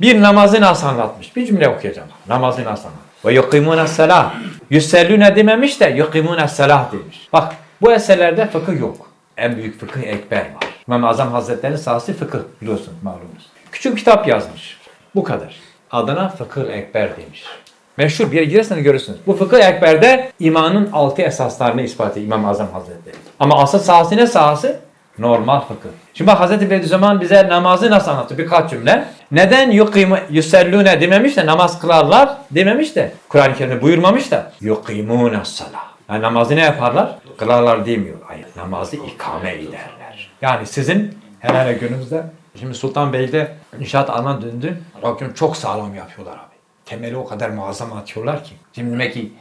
Bir namazı nasıl anlatmış? Bir cümle okuyacağım. Namazı nasıl anlatmış? Ve yukimune selah. Yüssellüne dememiş de yukimune selah demiş. Bak bu eserlerde fıkıh yok. En büyük fıkıh ekber var. İmam-ı Azam Hazretleri'nin sahası fıkıh biliyorsun malumunuz. Küçük kitap yazmış. Bu kadar. Adına fıkıh ekber demiş. Meşhur bir yere giderseniz görürsünüz. Bu fıkıh ekberde imanın altı esaslarını ispat ediyor İmam-ı Azam Hazretleri. Ama asıl sahası ne sahası? Normal fıkıh. Şimdi bak Hazreti Bediüzzaman bize namazı nasıl anlattı? Birkaç cümle. Neden yukimu yusellune dememiş de namaz kılarlar dememiş de Kur'an-ı Kerim'de buyurmamış da yukimune salah. Yani namazı ne yaparlar? Kılarlar demiyor. Hayır. Namazı ikame ederler. Yani sizin her hele günümüzde şimdi Sultanbeyli'de inşaat alan döndü. Bakıyorum çok sağlam yapıyorlar abi. Temeli o kadar muazzam atıyorlar ki. Şimdi demek ki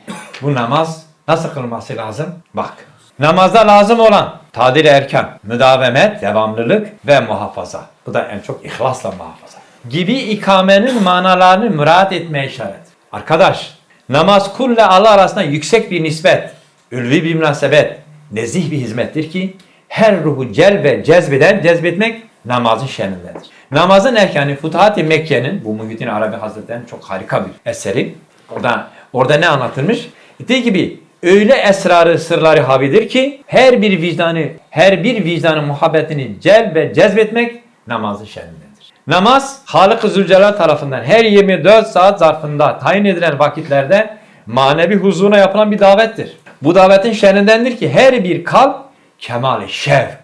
bu namaz nasıl kılması lazım? Bak. Namazda lazım olan tadil erken, müdavemet, devamlılık ve muhafaza. Bu da en çok ihlasla muhafaza. Gibi ikamenin manalarını müraat etmeye işaret. Arkadaş, namaz kulle Allah arasında yüksek bir nispet, ülvi bir münasebet, nezih bir hizmettir ki her ruhu cel ve cezbeden cezbetmek namazın şenindedir. Namazın erkanı Futuhat-ı Mekke'nin, bu Muhyiddin Arabi Hazretleri'nin çok harika bir eseri. Orada, orada ne anlatılmış? Dediği gibi öyle esrarı sırları habidir ki her bir vicdanı, her bir vicdanın muhabbetini cel ve cezbetmek namazın şenindedir. Namaz Halık-ı Zülcelal tarafından her 24 saat zarfında tayin edilen vakitlerde manevi huzuruna yapılan bir davettir. Bu davetin şenindendir ki her bir kalp kemali şevk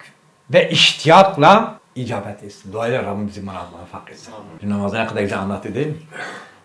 ve iştiyakla icabet etsin. Duayla Rabbim bizi muvaffak etsin. Şimdi namazı ne kadar güzel anlattı değil mi?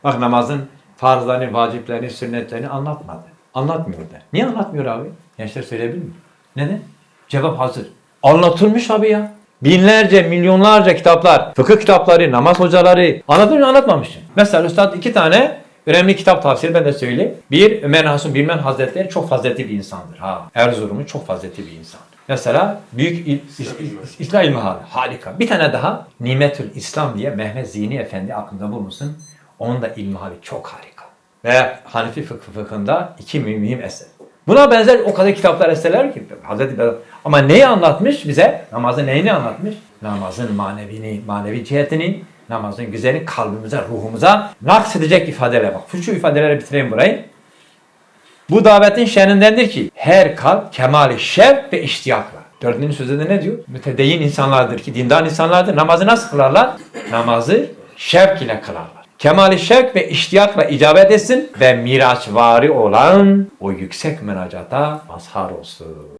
Bak namazın farzlarını, vaciplerini, sünnetlerini anlatmadı. Anlatmıyor da. Niye anlatmıyor abi? Gençler söyleyebilir mi? Neden? Cevap hazır. Anlatılmış abi ya. Binlerce, milyonlarca kitaplar, fıkıh kitapları, namaz hocaları anlatmış mı anlatmamış mı? Mesela Üstad iki tane önemli kitap tavsiye ben de söyleyeyim. Bir, Ömer Hasun Bilmen Hazretleri çok faziletli bir insandır. Ha, Erzurum'un çok faziletli bir insan. Mesela Büyük İl- İs- İs- İslam İlmihali. Harika. Bir tane daha Nimetül İslam diye Mehmet Zihni Efendi aklında bulunsun. Onun da ilmihali çok harika. Ve Hanefi fıkıh fıkhında iki mühim eser. Buna benzer o kadar kitaplar eserler ki Hazreti Bey- ama neyi anlatmış bize? Namazın neyini anlatmış? Namazın manevini, manevi cihetini, namazın güzelini kalbimize, ruhumuza naksedecek ifadeler bak. Şu ifadeleri bitireyim burayı. Bu davetin şenindendir ki her kalp kemali şevk ve iştiyakla. Dördüncü sözde de ne diyor? Mütedeyyin insanlardır ki dindar insanlardır. Namazı nasıl kılarlar? Namazı şevk ile kılarlar. Kemali şevk ve iştiyakla icabet etsin ve miraçvari olan o yüksek münacata mazhar olsun.